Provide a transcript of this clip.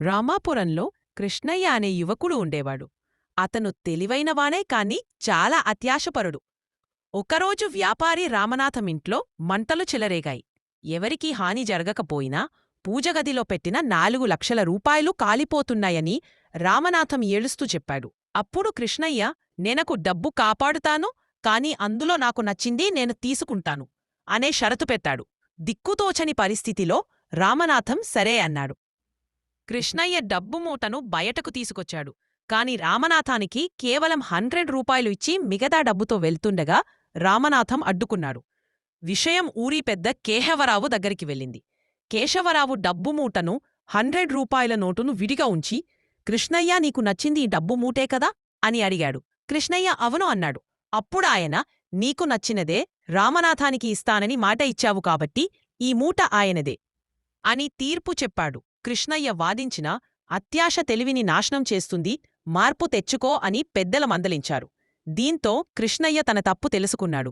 రామాపురంలో కృష్ణయ్య అనే యువకుడు ఉండేవాడు. అతను తెలివైనవానే కాని చాలా అత్యాశపరుడు. ఒకరోజు వ్యాపారి రామనాథం ఇంట్లో మంటలు చెలరేగాయి. ఎవరికీ హాని జరగకపోయినా పూజగదిలో పెట్టిన నాలుగు లక్షల రూపాయలు కాలిపోతున్నాయని రామనాథం ఏడుస్తూ చెప్పాడు. అప్పుడు కృష్ణయ్య నేనకు డబ్బు కాపాడుతాను కాని అందులో నాకు నచ్చింది నేను తీసుకుంటాను అనే షరతు పెట్టాడు. దిక్కుతోచని పరిస్థితిలో రామనాథం సరే అన్నాడు. కృష్ణయ్య డబ్బు మూటను బయటకు తీసుకొచ్చాడు. కాని రామనాథానికి కేవలం హండ్రెడ్ రూపాయలు ఇచ్చి మిగతా డబ్బుతో వెళ్తుండగా రామనాథం అడ్డుకున్నాడు. విషయం ఊరి పెద్ద కేశవరావు దగ్గరికి వెళ్ళింది. కేశవరావు డబ్బు మూటను హండ్రెడ్ రూపాయల నోటును విడిగా ఉంచి కృష్ణయ్య నీకు నచ్చింది ఈ డబ్బు మూటే కదా? అని అడిగాడు. కృష్ణయ్య అవును అన్నాడు. అప్పుడాయన నీకు నచ్చినదే రామనాథానికి ఇస్తానని మాట ఇచ్చావు కాబట్టి ఈ మూట ఆయనదే అని తీర్పు చెప్పాడు. కృష్ణయ్య వాదించిన అత్యాశ తెలివిని నాశనం చేస్తుంది మార్పు తెచ్చుకో అని పెద్దల మందలించారు. దీంతో కృష్ణయ్య తన తప్పు తెలుసుకున్నాడు.